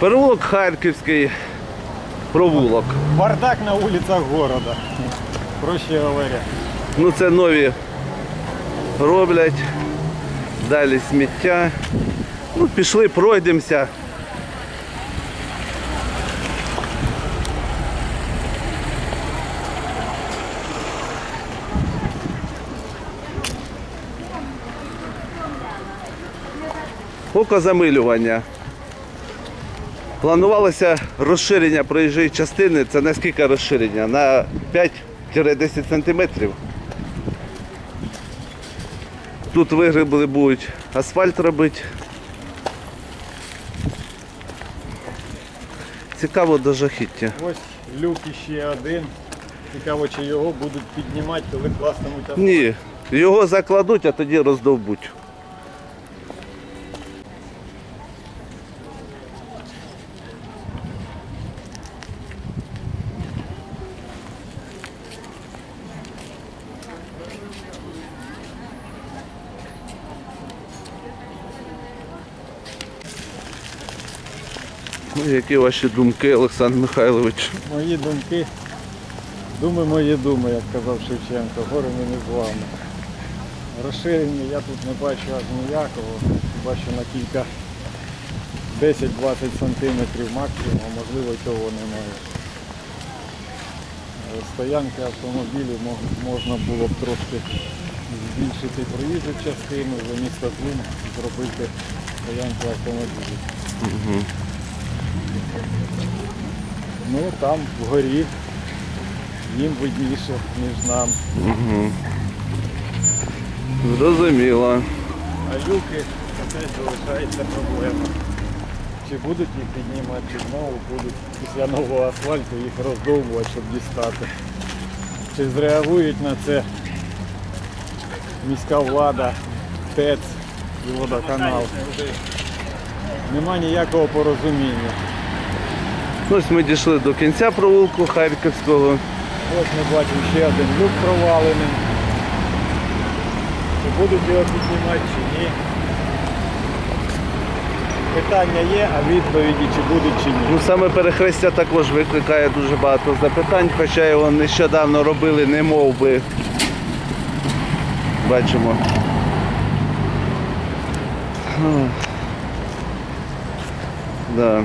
Переулок Харківський, провулок. Бардак на улицах города. Проще говоря. Ну це нові роблять. Далі сміття. Ну, пішли, пройдемося. Окозамилювання. Планувалося розширення проїжджої частини. Це наскільки розширення? На 5-10 сантиметрів. Тут вигребли будуть асфальт робити. Цікаво до жахіття. Ось люк іще один. Цікаво, чи його будуть піднімати, коли класнуть асфальт. Ні, його закладуть, а тоді роздовбуть. Ну, які ваші думки, Олександр Михайлович? Мої думки. Думи мої думи, як казав Шевченко. Гори ми не з вами. Розширення я тут не бачу аж ніякого. Бачу на кілька 10-20 сантиметрів максимум, а можливо і того немає. Е, Стоянки автомобілів можна було б трошки збільшити проїжджу частину, замість тлум зробити стоянку автомобілів. Ну там вгорі їм видніше, ніж нам. Зрозуміло. А люки опять залишається проблема. Чи будуть їх піднімати, чи знову будуть після нового асфальту їх роздовбувати, щоб дістати. Чи зреагують на це міська влада, ТЕЦ і водоканал. Нема ніякого порозуміння. Ось ми дійшли до кінця провулку Харківського. Ось ми бачимо ще один люк провалений. Чи будуть його піднімати, чи ні. Питання є, а відповіді чи будуть, чи ні. Ну, саме перехрестя також викликає дуже багато запитань, хоча його нещодавно робили не мов би. Бачимо. Да.